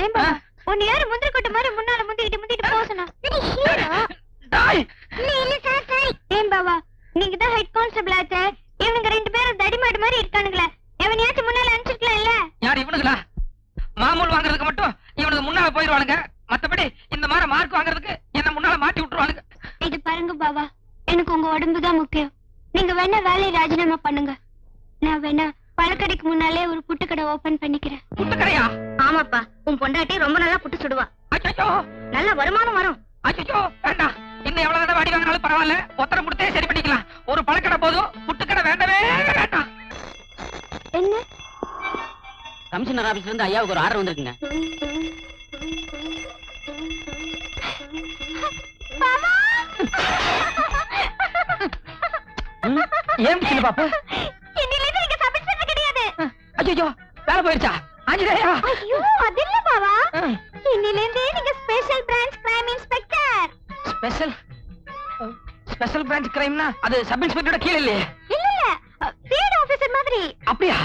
ஏன் பாவா உன்னை யாரு முந்திரி கொட்ட மாதிரி முன்னால முந்திக்கிட்டு முந்திக்கிட்டு போக சொன்னா? டாய் ஏன் பாவா நீங்க தான் ஹெட் கான்ஸ்டபிள் ஆச்சே இவனுங்க ரெண்டு பேரும் தடிமாடு மாதிரி இருக்கானுங்களே. எவனையாச்சும் முன்னால அனுப்பிச்சிருக்கலாம் இல்ல யார் இவனுங்களா? மாமூல் வாங்குறதுக்கு மட்டும் இவனுக்கு முன்னால போயிருவானுங்க. மத்தபடி இந்த மாதிரி மார்க் வாங்குறதுக்கு என்ன முன்னால மாட்டி விட்டுருவானுங்க. இது பாருங்க பாவா. எனக்கு உங்க உடம்பு தான் முக்கியம். நீங்க வேணா வேலையை ராஜினாமா பண்ணுங்க. நான் வேணா பழக்கடைக்கு முன்னாலே ஒரு புட்டுக்கடை ஓபன் பண்ணிக்கிறேன். புட்டு கடையா ஆமாப்பா. உன் பொண்டாட்டி ரொம்ப நல்லா புட்டு சுடுவா. நல்ல வருமானம் வரும். அச்சோ வேண்டாம் இன்னும் எவ்வளவு தடவை அடி வாங்கினாலும் பரவாயில்ல. ஒத்தரம் கொடுத்தே சரி பண்ணிக்கலாம். ஒரு பழக்கடை போதும். புட்டுக்கடை வேண்டவே வேண்டாம். என்ன? கமிஷனர் ஆபீஸ்ல இருந்து ஐயாவுக்கு ஒரு ஆர்டர் வந்திருக்குங்க. ஏன் சின்ன பாப்பா? நீங்க கிடையாது. அச்சோ வேலை போயிருச்சா ஆஞ்சநேயா! ஐயோ அது இன்னிலிருந்து நீங்க special branch crime inspector special special branch கிரைம்னா அது சப் இன்ஸ்பெக்டரோட கீழ இல்லையே. இல்ல இல்ல. ஃபீல்ட் ஆபீசர் மாதிரி. அப்படியா?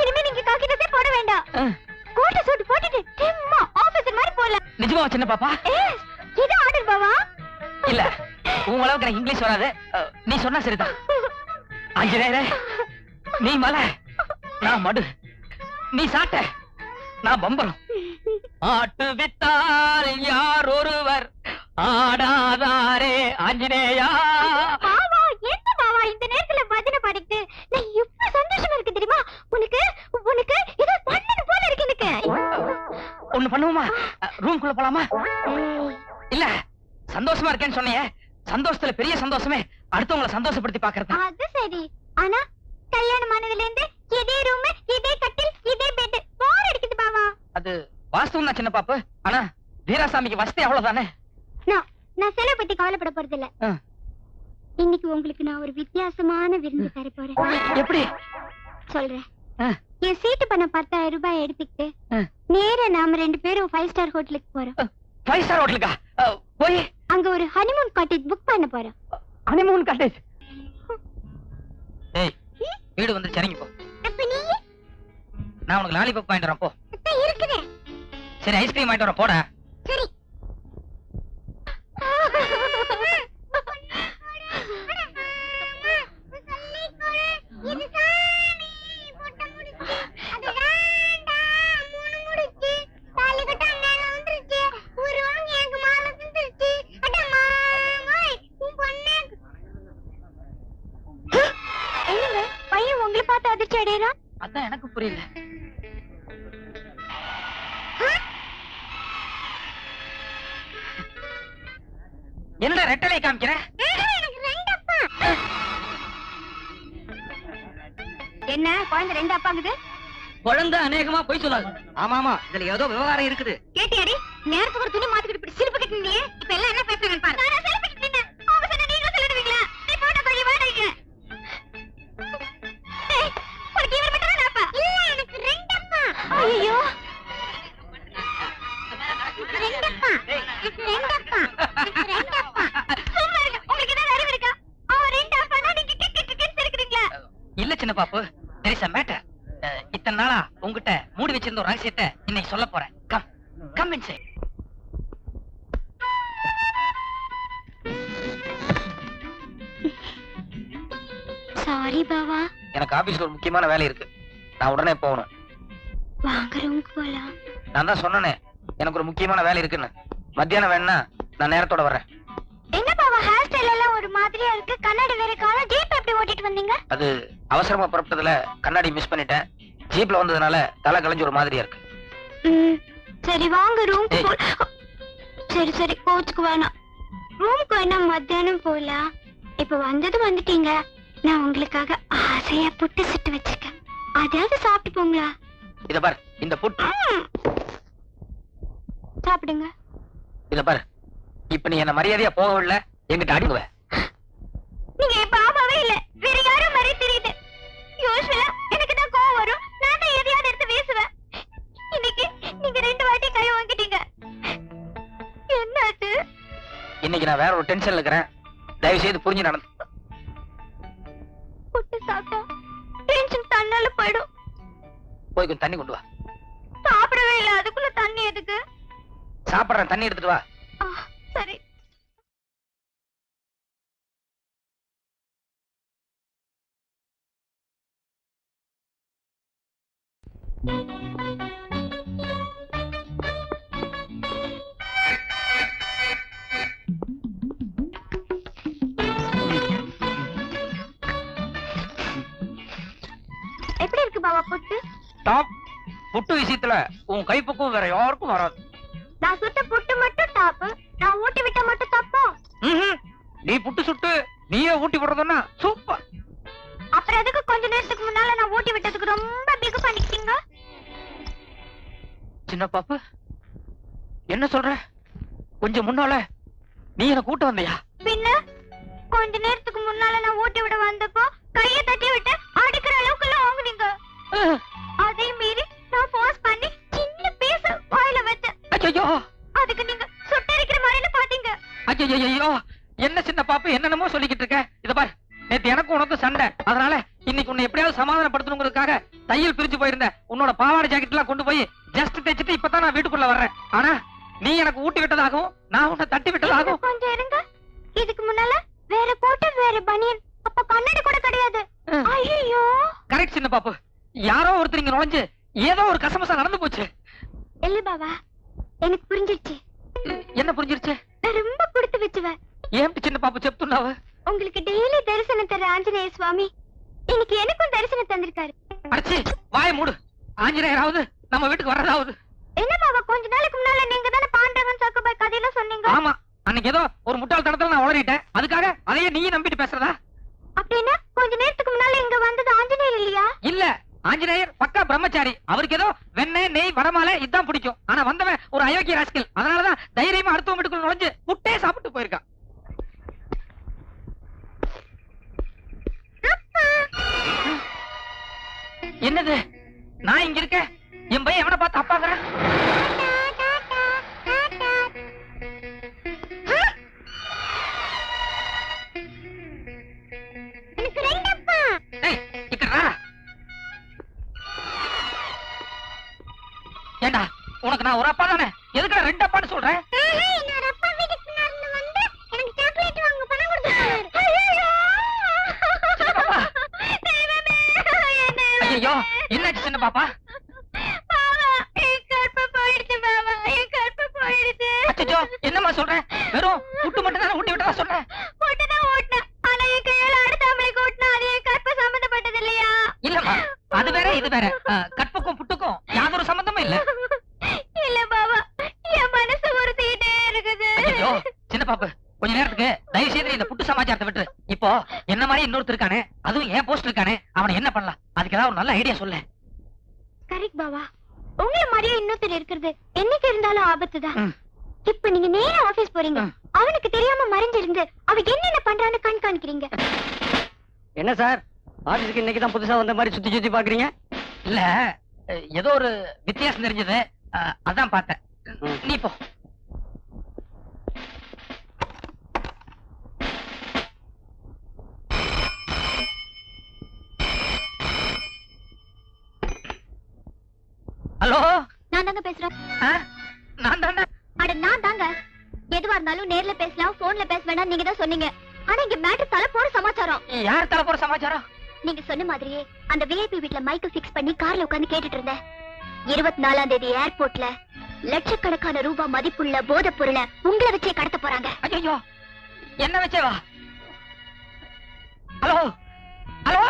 இனிமே நீங்க காக்கிட்டே போட வேண்டாம். கோட்டை சூட் போட்டுட்டு சும்மா ஆபீசர் மாதிரி போலாம் நிஜமா சின்ன பாப்பா? இது ஆர்டர் பாவா? இல்ல உன் அளவுக்கு எனக்கு இங்கிலீஷ் வராது. நீ சொன்னா சரிதான் ஆஞ்சநேயரே நீ மலை. நான் மடு. நீ சாட்ட. நான் பம்பரம். ஆட்டு வித்தால் யார் ஒருவர் ஆடாதாரே ஆஞ்சநேயா. பாவா என்ன பாவா? இந்த நேரத்துல பஜனை பாடிட்டு நான் எவ்வளவு சந்தோஷமா இருக்கு தெரியுமா? உனக்கு உனக்கு ஏதோ பண்ணணும் போல இருக்கு எனக்கு. ஒண்ணு பண்ணுவோமா? ரூம்குள்ள போலாமா? ஏய், இல்ல சந்தோஷமா இருக்கேன்னு சொன்னியே. சந்தோஷத்துல பெரிய சந்தோஷமே. அடுத்தவங்களை சந்தோஷப்படுத்தி பாக்குறது அது சரி. ஆனா கல்யாணம் ஆனதுல இருந்து இதே ரூம் இதே கட்டில் இதே பெட் போர் அடிக்குது பாவா. அது வாஸ்தவம் தான் சின்ன பாப்பு. ஆனா வீராசாமிக்கு வசதி அவ்வளவுதானே? நான் நான் செலவு பத்தி கவலைப்பட போறது இல்ல. இன்னைக்கு உங்களுக்கு நான் ஒரு வித்தியாசமான விருந்து தர போறேன். எப்படி? சொல்றேன். என் சீட்டு பண்ண பத்தாயிரம் ரூபாய் எடுத்துக்கிட்டு. நேரா நாம ரெண்டு பேரும் ஃபைவ் ஸ்டார் ஹோட்டலுக்கு போறோம். ஃபைவ் ஸ்டார் ஹோட்டலுக்கா போய். அங்க ஒரு ஹனிமூன் காட்டேஜ் புக் பண்ண போறோம். ஹனிமூன் காட்டேஜ் ஏய் வீடு வந்து சரிங்க போ அப்ப நீ? நான் உனக்கு லாலிபப் வாங்கிட்டு வரேன் போ. சரி ஐஸ்கிரீம் வாங்கிட்டு வரேன் போடா. சரி. பையன் உங்களை பார்த்து அதிர்ச்சி அடையறான் அதான் எனக்கு புரியல. என்னடா ரெட்டலை காமிக்கிற? என்ன குழந்தை ரெண்டு அப்பாங்குது குழந்தை அநேகமா போய் சொல்லாது. ஆமா ஆமா இதுல ஏதோ விவகாரம் இருக்குது. கேட்டியாடி நேரத்துக்கு ஒரு துணி மாத்திக்கிட்டு இப்படி சிரிப்பு கட்டினீங்க. இப்ப எல்லாம் என்ன பேசுறாங்கன்னு பாரு. நான் சிரிப்பு கட்டினேன் அவங்க சொன்ன நீங்களும் சொல்லிடுவீங்களா நீ போட்டோ கொஞ்சம் வாடகைங்க ஏய், உனக்கு இவர் மட்டும் தான் அப்பா இல்ல எனக்கு ரெண்டு அப்பா ஐயோ ரெண்டு அப்பா ரெண்டு அப்பா ரெண்டு அப்பா சும்மா இருங்க உங்களுக்கு ஏதாவது அறிவு இருக்கா அவன் ரெண்டு அப்பா தான் நீங்க கிக்கு கிக்குன்னு சிரிக்கிறீங்களா சின்ன பாப்பு. There is a matter. அஹ், இத்தனை நாளா உங்ககிட்ட மூடி வச்சிருந்த ஒரு ரகசியத்தை இன்னைக்கு சொல்ல போறேன். கம் கம் இன்சைட் சாரி பாவா எனக்கு ஆபீஸ்ல ஒரு முக்கியமான வேலை இருக்கு. நான் உடனே போகணும். வாங்க ரூமுக்கு போலாம். நான் தான் சொன்னனே எனக்கு ஒரு முக்கியமான வேலை இருக்குன்னு. மத்தியானம் வேணா நான் நேரத்தோட வரேன் என்ன பாவா ஹேர் ஸ்டைல் எல்லாம் ஒரு மாதிரியா இருக்கு. கண்ணாடி வேற காலம் ஜீப் வந்தீங்க? அது அவசரமா புறப்பட்டதுல கண்ணாடி மிஸ் பண்ணிட்டேன். ஜீப்ல வந்ததுனால தலை கலைஞ்சு ஒரு மாதிரியா இருக்கு. சரி வாங்க. போ சரி சரி கோச்சுக்கு வேணாம். ரூமுக்கு வேணா மத்தியானம் போலாம் இப்ப வந்தது வந்துட்டீங்க. நான் உங்களுக்காக ஆசையா புட்டு சுட்டு வச்சிருக்கேன். அதையாவது சாப்பிட்டு போங்களா? இத பாரு இந்த புட். ம். சாப்பிடுங்க. இத பாரு. இப்ப நீ என்ன மரியாதையா போகவில்லை? எங்கிட்ட அடிங்குவ நீங்க இப்ப நான் வேற ஒரு டென்ஷன்ல இருக்கிறேன். தயவு செய்து புரிஞ்சு நடந்து. புட்டு சாப்பிட்டா டென்ஷன் தன்னால போயிடும். போய் கொஞ்சம் தண்ணி கொண்டு வா. சாப்பிடவே இல்ல. அதுக்குள்ள தண்ணி சாப்பிடுறேன். தண்ணி எடுத்துட்டு வா. சரி. எப்படி டாப் புட்டு விஷயத்துல உன் கைப்பக்குவம் வேற யாருக்கும் வராது. நான் சுட்ட புட்டு மட்டும் டாப்பு நான் ஊட்டி விட்ட மட்டும் தப்பா. நீ புட்டு சுட்டு நீயே ஊட்டி விடுறதுன்னா சூப்பர் அப்புறம் எதுக்கு கொஞ்ச நேரத்துக்கு முன்னால நான் ஊட்டி விட்டதுக்கு ரொம்ப பிகு பண்ணிக்கிட்டீங்க சின்ன பாப்பு என்ன சொல்ற? கொஞ்சம் முன்னால நீ என்ன கூட்ட வந்தியா? பின்ன கொஞ்ச நேரத்துக்கு முன்னால நான் ஊட்டி விட வந்தப்போ ஐயோ என்ன சின்ன பாப்பு என்னென்னமோ சொல்லிக்கிட்டு இருக்க? இத பாரு நேத்து எனக்கு உனக்கு சண்டை. அதனால இன்னைக்கு உன்னை எப்படியாவது சமாதானப்படுத்தணுங்கிறதுக்காக தையல் பிரிச்சு போயிருந்த. உன்னோட பாவாடை ஜாக்கெட் எல்லாம் கொண்டு போய் ஜஸ்ட் தைச்சிட்டு இப்பதான் நான் வீட்டுக்குள்ள வர்றேன். ஆனா நீ எனக்கு ஊட்டி விட்டதாகவும் நான் உன்னை தட்டி விட்டதாகவும். கொஞ்சம் இருங்க. இதுக்கு முன்னால வேற கோட்டை வேற பனியன். அப்ப கண்ணாடி கூட கிடையாது. ஐயோ கரெக்ட் சின்ன பாப்பு. யாரோ ஒருத்தர் இங்க நுழைஞ்சு ஏதோ ஒரு கசமசா நடந்து போச்சு. இல்ல பாபா எனக்கு புரிஞ்சிருச்சு. என்ன புரிஞ்சிருச்சு? ரொம்ப கொடுத்து வச்சுவேன் ஏன் சின்ன பாப்பு చెప్తున్నావు உங்களுக்கு டெய்லி தரிசனம் தர ஆஞ்சநேய சுவாமி இன்னைக்கு எனக்கும் தரிசனம் தந்திருக்காரு அடிச்சு வாய மூடு ஆஞ்சநேயராவது நம்ம வீட்டுக்கு வர்றதாவது என்ன பாபா கொஞ்ச நாளைக்கு முன்னால நீங்க தானே பாண்டவன் சக்கபாய் கதையெல்லாம் சொன்னீங்க ஆமா அன்னைக்கு ஏதோ ஒரு முட்டாள் தடத்துல நான் உளறிட்டேன் அதுக்காக அதையே நீயும் நம்பிட்டு பேசுறதா அப்படின்னா கொஞ்ச நேரத்துக்கு முன்னால இங்க வந்தது ஆஞ்சநேயர் இல்லையா இல்ல ஆஞ்சநேயர் பக்கா பிரம்மச்சாரி அவருக்கு ஏதோ வெண்ணெய் நெய் வரமாலை இதான் பிடிக்கும் ஆனா வந்தவன் ஒரு அயோக்கிய ராஸ்கல் அதனாலதான் தைரியமா அடுத்த வீட்டுக்குள்ள நுழைஞ்சு முட்டையே சாப்பிட்டு என்னது? நான் இங்க இருக்கேன்? என் பையன் எவனை பார்த்து அப்பாங்கிறான் ஏண்டா உனக்கு நான் ஒரு அப்பா தானே எதுக்குடா ரெண்டு அப்பான்னு சொல்றேன் என்னாச்சு சின்ன பாப்பா பாவா, என் கர்ப்பம் போயிடுச்சு பாவா, என் கர்ப்பம் போயிடுச்சு. அச்சோ என்னம்மா சொல்றேன் வெறும் புட்டு மட்டும் தானே ஊட்டி விட்டதா சொல்றேன் போட்டுதான் ஓட்டுனேன். ஆனா என் கையால அடுத்தவங்களுக்கு ஓட்டுனா அது என் கர்ப்பம் சம்பந்தப்பட்டது இல்லையா? இல்லம்மா அது வேற இது வேற கற்புக்கும் புட்டுக்கும் யாதொரு சம்பந்தமும் இல்ல இல்ல பாவா, என் மனசு உறுத்திக்கிட்டே இருக்குது. சின்ன பாப்பு கொஞ்ச நேரத்துக்கு தயவு செய்து இந்த புட்டு சமாச்சாரத்தை விட்டு இப்போ என்ன மாதிரி இன்னொருத்தர் இருக்கானே? அதுவும் ஏன் போஸ்ட் இருக்கானே? அவனை என்ன பண்ணலாம்? அதுக்கு ஏதாவது ஒரு நல்ல ஐடியா சொல்லு. கரெக்ட் பாவா. உங்களை மாதிரியே இன்னொருத்தர் இருக்கிறது என்னைக்கு இருந்தாலும் ஆபத்துதான். ம். இப்ப நீங்க நேரா ஆபீஸ் போறீங்க. அவனுக்கு தெரியாம மறைஞ்சிருந்து அவ என்னென்ன பண்றான்னு கண்காணிக்கிறீங்க. என்ன சார்? ஆபீஸ்க்கு இன்னைக்கு தான் புதுசா வந்த மாதிரி சுத்தி சுத்தி பாக்குறீங்க? இல்ல ஏதோ ஒரு வித்தியாசம் தெரிஞ்சது. அதான் பார்த்தேன். நீ போ. ஹலோ? நான் தாங்க பேசுறேன். நான் தானே அட நான் தாங்க. எதுவா இருந்தாலும் நேர்ல பேசலாம் போன்ல பேச வேண்டாம் நீங்க தான் சொன்னீங்க. ஆனா இங்க மேட்டர் தலை போற சமாச்சாரம். யார் தர போற சமாச்சாரம்? நீங்க சொன்ன மாதிரியே அந்த விஐபி வீட்ல மைக்க பிக்ஸ் பண்ணி கார்ல உட்கார்ந்து கேட்டுட்டு இருந்தேன். இருபத்தி நாலாம் தேதி ஏர்போர்ட்ல லட்சக்கணக்கான ரூபாய் மதிப்புள்ள போதைப் பொருளை உங்களை வச்சே கடத்த போறாங்க. ஐயோ என்ன வச்சே வா ஹலோ? ஹலோ?